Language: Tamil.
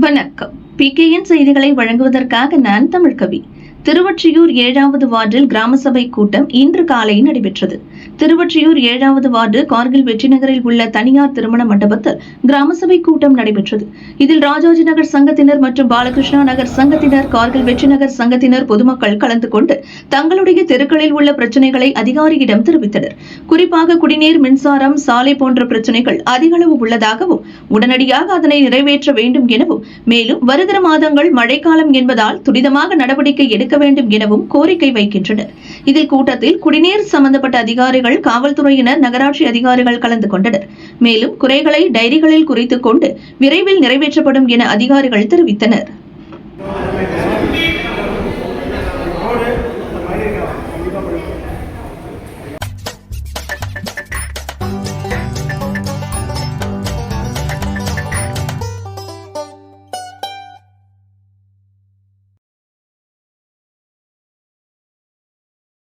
வணக்கம். பிகேஎன் செய்திகளை வழங்குவதற்காக நான் தமிழ்கவி திருவொற்றியூர் ஏழாவது வார்டில் கிராம சபை கூட்டம் இன்று காலை நடைபெற்றது. திருவொற்றியூர் ஏழாவது வார்டு கார்கில் வெற்றி நகரில் உள்ள தனியார் திருமண மண்டபத்தில் கிராம சபை கூட்டம் நடைபெற்றது. இதில் ராஜாஜி நகர் சங்கத்தினர் மற்றும் பாலகிருஷ்ணா நகர் சங்கத்தினர் கார்கில் வெற்றிநகர் சங்கத்தினர் பொதுமக்கள் கலந்து கொண்டு தங்களுடைய தெருக்களில் உள்ள பிரச்சனைகளை அதிகாரியிடம் தெரிவித்தனர். குறிப்பாக குடிநீர் மின்சாரம் சாலை போன்ற பிரச்சனைகள் அதிகளவு உள்ளதாகவும் உடனடியாக அதனை நிறைவேற்ற வேண்டும் எனவும் மேலும் வருகிற மாதங்கள் மழைக்காலம் என்பதால் துரிதமாக நடவடிக்கை எடுக்க வேண்டும் எனவும் கோரிக்கை வைக்கின்றனர். இதில் கூட்டத்தில் குடிநீர் சம்பந்தப்பட்ட அதிகாரிகள் காவல்துறையினர் நகராட்சி அதிகாரிகள் கலந்து கொண்டனர். மேலும் குறைகளை டைரிகளில் குறித்துக் கொண்டு விரைவில் நிறைவேற்றப்படும் என அதிகாரிகள் தெரிவித்தனர்.